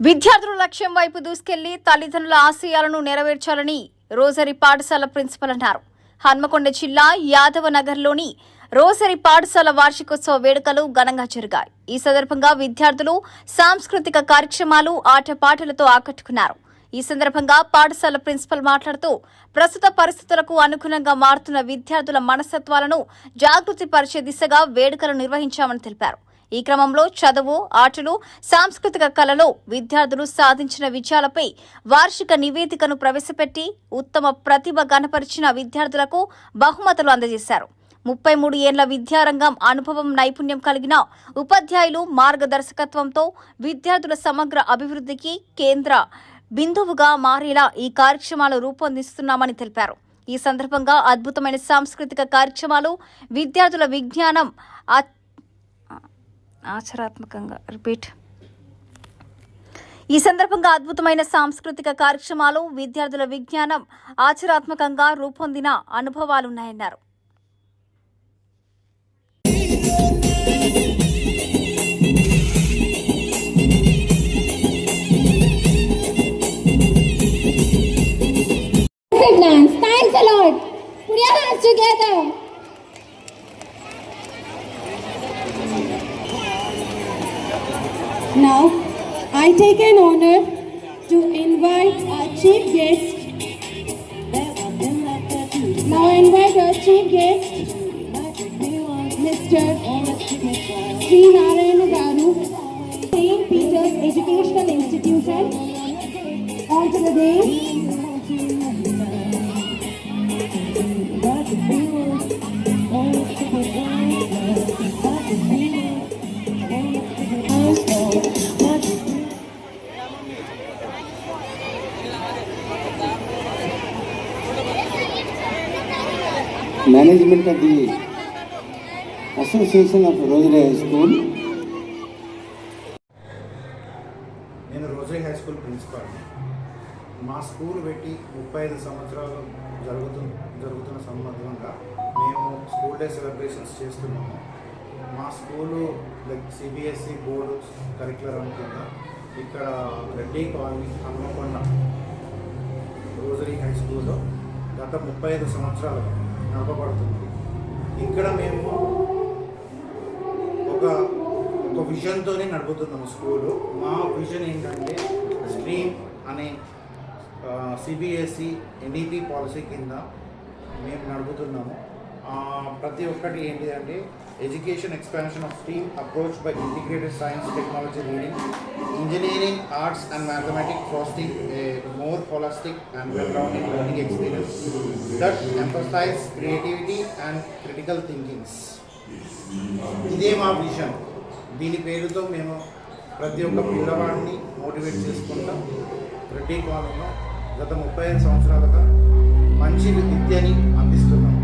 విద్యార్థుల లక్ష్యం వైపు దూసుకెళ్ళి తల్లిదండ్రుల ఆశయాలను నెరవేర్చాలని రోజరీ పాఠశాల ప్రిన్సిపల్ అన్నారు. హన్మకొండ జిల్లా యాదవ నగర్లోని రోజరీ పాఠశాల వార్షికోత్సవ వేడుకలు ఘనంగా జరిగాయి. ఈ సందర్భంగా విద్యార్థులు సాంస్కృతిక కార్యక్రమాలు ఆటపాటలతో ఆకట్టుకున్నారు. ఈ సందర్భంగా పాఠశాల ప్రిన్సిపల్ మాట్లాడుతూ ప్రస్తుత పరిస్థితులకు అనుగుణంగా మారుతున్న విద్యార్థుల మనస్తత్వాలను జాగృతి పరిచే దిశగా వేడుకలు నిర్వహించామని తెలిపారు. ఈ క్రమంలో చదువు ఆటలు సాంస్కృతిక కళలో విద్యార్థులు సాధించిన విజయాలపై వార్షిక నివేదికను ప్రవేశపెట్టి ఉత్తమ ప్రతిభ కనపరిచిన విద్యార్థులకు బహుమతులు అందజేశారు. ముప్పై మూడు ఏళ్ళ విద్యారంగం అనుభవం నైపుణ్యం కలిగిన ఉపాధ్యాయులు మార్గదర్శకత్వంతో విద్యార్థుల సమగ్ర అభివృద్ధికి కేంద్ర బిందువుగా మారేలా ఈ కార్యక్రమాలు రూపొందిస్తున్నామని తెలిపారు. ఈ సందర్భంగా అద్భుతమైన సాంస్కృతిక కార్యక్రమాలు విద్యార్థుల విజ్ఞానం ఆచరాత్మకంగా రిపీట్ ఈ సందర్భంగా అద్భుతమైన సాంస్కృతిక కార్యక్రమాలు విద్యార్థుల విజ్ఞానం ఆచరాత్మకంగా రూపొందిన అనుభవాలున్నాయన్నారు dance. Thanks a lot. Put your hands together. Now, I take an honor to invite our chief guest. Now, I invite our chief guest, Mr. Sri Narayana Garu, St. Peter's Educational Institution, onto the day. Management of the Association of Rosary High School. నేను Rosary high school principal మా school పెట్టి ముప్పై ఐదు సంవత్సరాలు జరుగుతు జరుగుతున్న సందర్భంగా మేము స్కూల్ డే సెలబ్రేషన్స్ చేస్తున్నాము మా school like CBSE board curriculum అనుకుంటా ఇక్కడ Reddy colony Hanumakonda Rosary High స్కూల్లో గత ముప్పై ఐదు సంవత్సరాలుగా నడపబడుతుంది ఇక్కడ మేము ఒక ఒక విజన్తోనే నడుపుతున్నాము స్కూలు మా విజన్ ఏంటంటే స్ట్రీమ్ అనే సిబిఎస్ఈ ఎన్ఈపి పాలసీ కింద మేము నడుపుతున్నాము. ప్రతి ఒక్కటి ఏంటి అంటే education expansion of stream approach by integrated science technology reading arts and mathematic fostering a more holistic and well-rounded learning experience that creativity creativity and critical thinkings. ఇదే మా విజన్ దీని పేరుతో మేము ప్రతి ఒక్క పిల్లవాడిని మోటివేట్ చేసుకుంటాం. ప్రతి కాలంలో గత ముప్పై ఐదు సంవత్సరాలుగా మంచి విద్యని అందిస్తున్నాం.